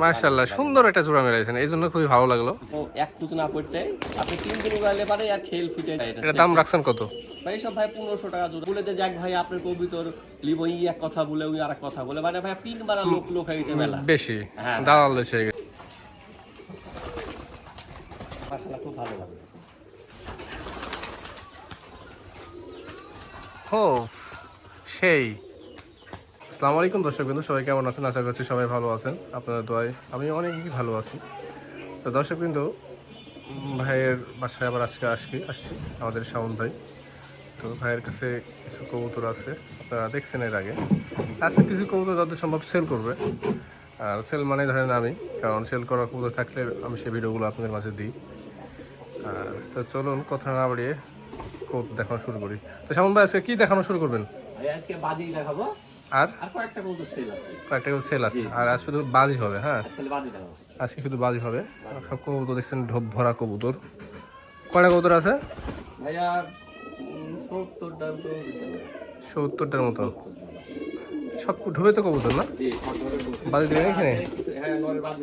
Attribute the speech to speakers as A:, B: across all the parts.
A: মার্শাল্লাহ সুন্দর একটা জোড়া মেলাইছেন এই জন্য খুবই ভালো লাগল।
B: ও একটু না পড়তে আপনি তিন দিন উড়াইলে পারে আর খেল ফুটে যায়।
A: এটা দাম রাখছেন কত?
B: ভাই সব ভাই পনেরোশো টাকা জোড়া। বলে যাক ভাই আপনার কবিতর লিব ই এক কথা বলে ওই আর এক কথা বলে। মানে ভাই তিন বার লোক লোক হয়ে গেছে মেলা।
A: বেশি।
B: হ্যাঁ।
A: দালাল হয়েছে
B: মাসাল্লাহ খুব ভালো লাগে।
A: ও সেই। আসসালামু আলাইকুম, দর্শক বিন্দু, সবাই কেমন আছেন? আশা করছি সবাই ভালো আছেন। আপনাদের দোয়ায় আমি অনেকই ভালো আছি। তো দর্শক বিন্দু ভাইয়ের বাসায় আবার আজকে আসছি আসছি আমাদের শাওন ভাই। তো ভাইয়ের কাছে কিছু কবুতর আছে, আপনারা দেখছেন এর আগে। আজকে কিছু কবুতর যত সম্ভব সেল করবে। আর সেল মানে ধরেন আমি, কারণ সেল করার কবুতর থাকলে আমি সেই ভিডিওগুলো আপনাদের মাঝে দিই। আর তো চলুন, কথা না বাড়িয়ে কবুতর দেখানো শুরু করি। তো শাওন ভাই, আজকে কী দেখানো শুরু করবেন?
B: আজকে বাজি দেখাবো।
A: আর?
B: কয়েকটা কবুতর সেল আছে।
A: কয়েকটা সেল আছে। আর আজ শুধু বাজি হবে হ্যাঁ? আজকে শুধু বাজি হবে। সব কবুতর দেখছেন ঢোপ ভরা কবুতর। কয়টা কবুতর আছে?
B: ভাইয়া।
A: সত্তরটার মতো। সব ঢোবে তো কবুতর না। বাজি দেবেন এখানে?
B: হ্যাঁ ভাই।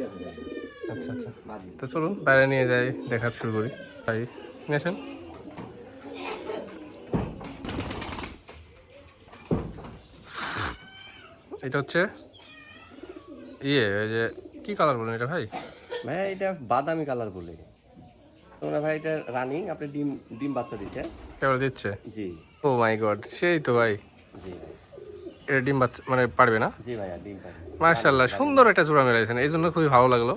A: আচ্ছা আচ্ছা। তো চলুন বাইরে নিয়ে যাই দেখা শুরু করি। তাই নিয়ে আসেন। এটা হচ্ছে ইয়ে যে কি কালার বলেন এটা ভাই?
B: ভাই এটা বাদামি কালার বলে। তোমরা ভাই এটা রানিং আপনি ডিম ডিম বাচ্চা দিছে
A: কেমন দিচ্ছে?
B: জি।
A: ও মাই গড সেই তো ভাই।
B: জি
A: এটা ডিম বাচ্চা মানে পারবে না?
B: জি ভাইয়া ডিম পারে
A: মার্শাল্লাহ সুন্দর একটা জোড়া মেলাইছেন এই জন্য খুবই ভালো লাগল।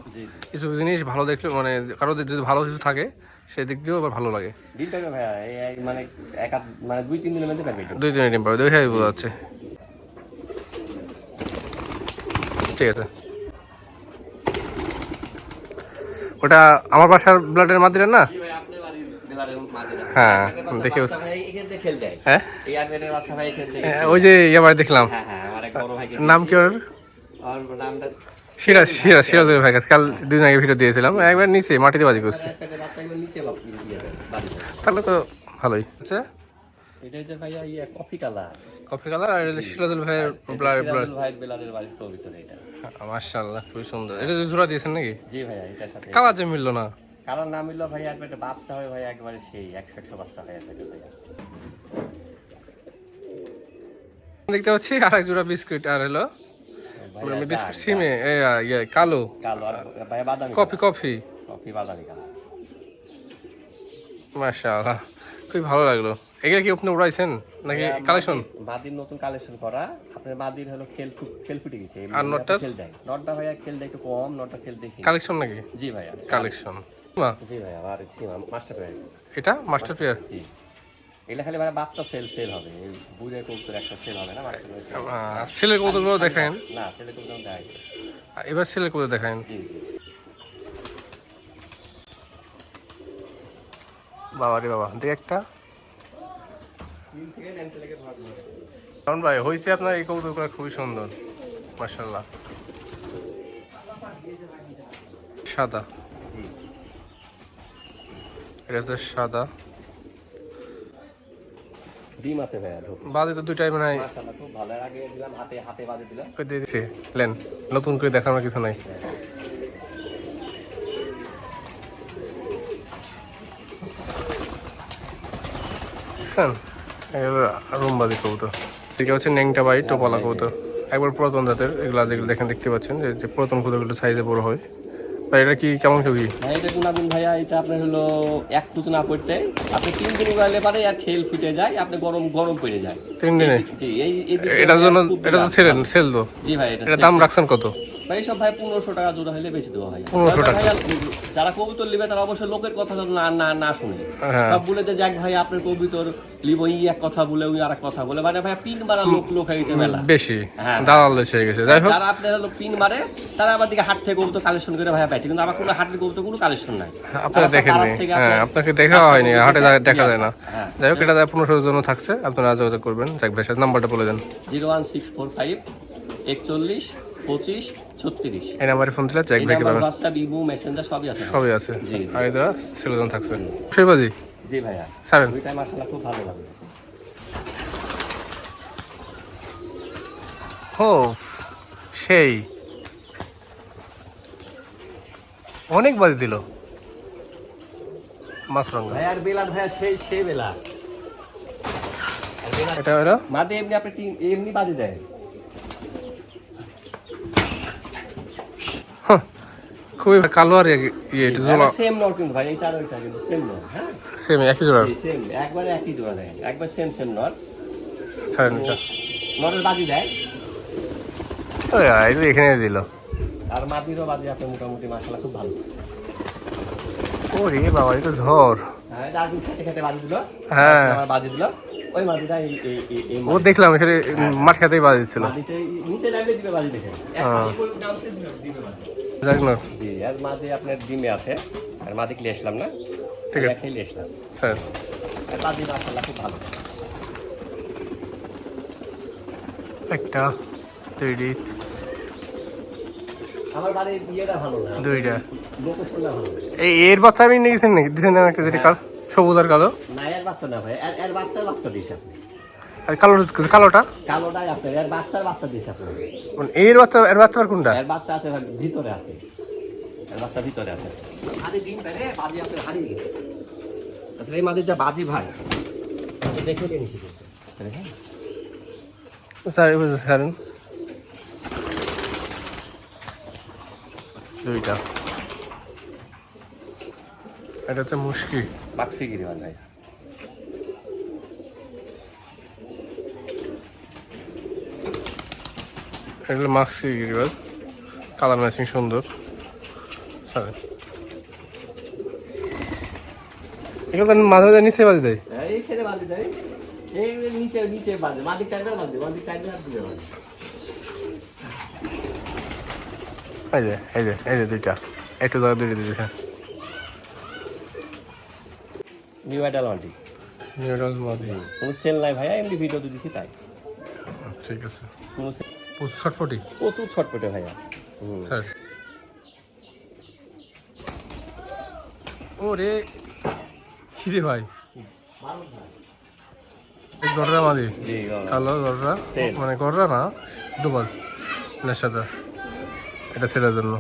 A: কিছু জিনিস ভালো দেখলে মানে কারও যদি ভালো কিছু থাকে সেই দিক দিয়েও আবার ভালো লাগে।
B: ডিম পাবে ভাইয়া মানে এক মানে দুই তিন দিনের মধ্যে পারবে
A: দুই দিনের ডিম পাবে দুই বোঝা যাচ্ছে। ঠিক আছে। ওটা আমার বাসার ব্লাডের মাদিরা না? হ্যাঁ,
B: দেখে
A: হ্যাঁ।
B: এখান থেকে
A: এ, ওই যে দেখলাম।
B: হ্যাঁ হ্যাঁ
A: নাম কি ওর? সিরাজ সিরাজ সিরাজের ভাই কাছে কাল দুদিন আগে ভিডিও দিয়েছিলাম। একবার নিচে মাটিতে বাজি করছে। তাহলে তো ভালোই। আচ্ছা?
B: এটা হচ্ছে ভাইয়া ইয়ে কফি কালার
A: কফি কালার আর সিরাজুল ভাইয়ের ব্লাড ব্লাড
B: ভাইয়ের বেলারের বাড়ির ভিতরে এটা।
A: মার্শাল্লাহ খুবই সুন্দর। এটা জোড়া দিয়েছেন নাকি?
B: জি ভাইয়া এটার সাথে।
A: কালার যে মিললো না?
B: কালার না মিললো ভাইয়া আর একটা বাচ্চা হয় ভাইয়া একবারে সেই একশো একশো বাচ্চা হয়ে থাকে ভাইয়া।
A: দেখতে পাচ্ছি আর এক জোড়া বিস্কুট আর হলো মানে বিস্কুট সিমে ইয়ে কালো।
B: কালো আর ভাইয়া বাদামি
A: কফি কফি।
B: কফি বাদামি কালার।
A: মাশাআল্লাহ খুবই ভালো লাগল। এগুলো কি আপনি উড়াইছেন নাকি কালেকশন
B: বাদির নতুন কালেকশন করা। আপনার বাদির হলো খেল খেল ফুটে গেছে।
A: আর নটটার?
B: খেল দেয়। নটটা ভাইয়া খেল দেয় একটু কম নটটা খেল দেখি।
A: কালেকশন নাকি?
B: জি ভাইয়া।
A: কালেকশন
B: জি ভাইয়া আর মাস্টার ভাই
A: এটা? মাস্টার প্লেয়ার
B: জি। এগুলা খালি ভাইয়া বাচ্চা সেল সেল হবে। বুঝে কবুতর একটা সেল হবে না।
A: ছেলের কবুতরগুলো দেখান
B: না ছেলে কবুতর দেয়
A: এবার ছেলের কবুতর দেখান বাবা রে বাবা দেখ একটা
B: তিন থেকে নাইন থেকে ভাগ
A: কারণ ভাই হয়েছে আপনার এই কবুতরগুলো খুবই সুন্দর। মার্শাল্লাহ সাদা। এটা হচ্ছে সাদা।
B: ডিম আছে ভাইয়া ঢোক।
A: তো দুইটাই মানে
B: মাশাআল্লাহ খুব ভালো। আগে দিলাম হাতে হাতে বাজে দিলাম।
A: করে দিয়ে লেন নতুন করে দেখানোর কিছু নাই। রুমবাদি কবুতর। এদিকে হচ্ছে ন্যাংটা বাই টোপালা কবুতর। একবার পুরাতন জাতের, এগুলো যেগুলো দেখেন, দেখতে পাচ্ছেন যে পুরাতন কবুতরগুলো সাইজে বড় হয়। এটা কি কেমন ছবি?
B: ভাই এটা গুণাগুণ ভাইয়া এটা আপনার হলো এক না পড়তে আপনি তিন দিন পারে আর খেল ফুটে যায় আপনি গরম গরম পড়ে যায়।
A: তিন দিনে?
B: জি এই এই
A: এটার জন্য এটা তো সেল তো?
B: জি ভাই এটা
A: দাম রাখছেন কত?
B: ভাই সব ভাই পনেরোশো টাকা জোড়া হলে বেশি দেওয়া হয়।
A: 1500 টাকা।
B: যারা কবুতর লিবে তারা অবশ্যই লোকের কথা না না না শুনে।
A: হ্যাঁ।
B: সব বলে যে যাক ভাই আপনার কবুতর লিব ই এক কথা বলে ওই আর এক কথা বলে। মানে ভাই পিন মারা লোক লোক হয়ে গেছে মেলা।
A: বেশি।
B: হ্যাঁ।
A: দালাল হয়ে গেছে। যাই হোক।
B: যারা আপনার পিন মারে তারা আমার দিকে হাট থেকে কবুতর কালেকশন করে ভাইয়া পাইছে কিন্তু আমার কোনো হাটের কবুতর কোনো কালেকশন নাই।
A: আপনারা
B: আমার সব
A: দেখেননি হ্যাঁ আপনাকে দেখা হয়নি হাটে দেখা যায় না।
B: হ্যাঁ।
A: যাই হোক এটা পনেরোশোর জন্য থাকছে আপনারা যোগাযোগ করবেন। যাক ভাই নাম্বারটা বলে দেন।
B: Zero one six four five একচল্লিশ পঁচিশ ছত্রিশ।
A: এই নাম্বারে ফোন দিলে জ্যাক
B: এই
A: পাবেন।
B: হোয়াটসঅ্যাপ ইমো মেসেঞ্জার সবই আছে।
A: সবই আছে। আর এদের সেলোজন থাকছে। ফেবাজি
B: জি। ভাইয়া।
A: সারেন
B: দুইটাই মার্শাল্লাহ খুব ভালো লাগে।
A: ও সেই। অনেক বাজি দিল।
B: ভাই আর বেলার সেই সেই বেলা
A: এটা
B: এমনি আপনি এমনি বাজি দেয়।
A: খুবই কালো আর ইয়ে- ইয়ে এটা জোড়া।
B: সেম নট কিন্তু ভাই আর ওইটা কিন্তু সেম নট হ্যাঁ?
A: সেম একই জোড়া।
B: সেম একবারে একই জোড়া দেয়। একবার সেম সেম নট নটের বাজি দেয়।
A: এখানে দিল।
B: আর মাটিরও বাজি আপনার মোটামুটি মাসালা খুব ভালো।
A: ওরে বাবা এটা ঝড়।
B: হ্যাঁ আগে খেতে খেতে বাজি দিল।
A: হ্যাঁ।
B: আমার বাজি দিল। ওই মাটিটা এই এই- এই- এই
A: ও দেখলাম এখানে মাঠ খেতেই বাজি দিচ্ছিল।
B: নিচে নামলে দিবে বাজি দেখে।
A: হ্যাঁ।
B: নামতে দিবে- দিবে বাজি।
A: যাক না।
B: জি আর মাঝে আপনার ডিমে আছে। আর মাঝে ক্লিয়ে আসলাম না।
A: ঠিক আছে।
B: খেলে আসলাম।
A: স্যার
B: বাজি মাসাল্লাহ খুব ভালো।
A: একটা দুইটি
B: আমার বাড়ির ইয়েটা ভালো না
A: দুইটা। এই এর বাচ্চা আমি নিয়ে গেছেন নাকি? দিচ্ছেন না একটা যেটা কাল? সবুজ আর কালো?
B: না এর বাচ্চা না ভাই। এর- এর বাচ্চার বাচ্চা দিয়েছে আপনি।
A: আর কালো কালোটা?
B: কালোটাই এর বাচ্চার বাচ্চা দিয়েছে আপনি।
A: মানে এর বাচ্চা এর বাচ্চা কোনটা?
B: এর বাচ্চা আছে ভিতরে আছে। এর বাচ্চা ভিতরে আছে। আরে ডিম পেরে বাজি আপনার হারিয়ে গেছে তাহলে এই মাঝে যা বাজি ভাই দেখে নিয়ে নিছি। কিন্তু। তাহলে হ্যাঁ
A: স্যার এবার ছাড়েন দুইটা এটা হচ্ছে মুশকি।
B: বাক্সি গিরিবান ভাই।
A: এটা হলো মাক্সি গিরিবাজ কালার ম্যাচিং সুন্দর। স্যার এগুলো তো মাঝে মাঝে নিচে বাজি দেয়।
B: এই ছেড়ে বাজি দেয়। এই নিচে নিচে বাজে। মাদিক টাইমে বাজে মাদিক টাইমে আর বাজে
A: এই যে এই যে এই যে দুইটা। একটু জায়গা দুইটা দিয়েছে
B: নিউ আইডাল
A: নিউটন মাদি
B: কোনো সেল নাই ভাই এমনি ভিডিও দিছি তাই।
A: ঠিক আছে।
B: কোনো
A: ছটফটি
B: প্রচুর ছটপটে। ভাইয়া।
A: স্যার। ওরে কিরে ভাই? গররা মাদি কালো
B: Same.
A: মানে গররা না দুবাল নেশাদা এটা ছেলের জন্য।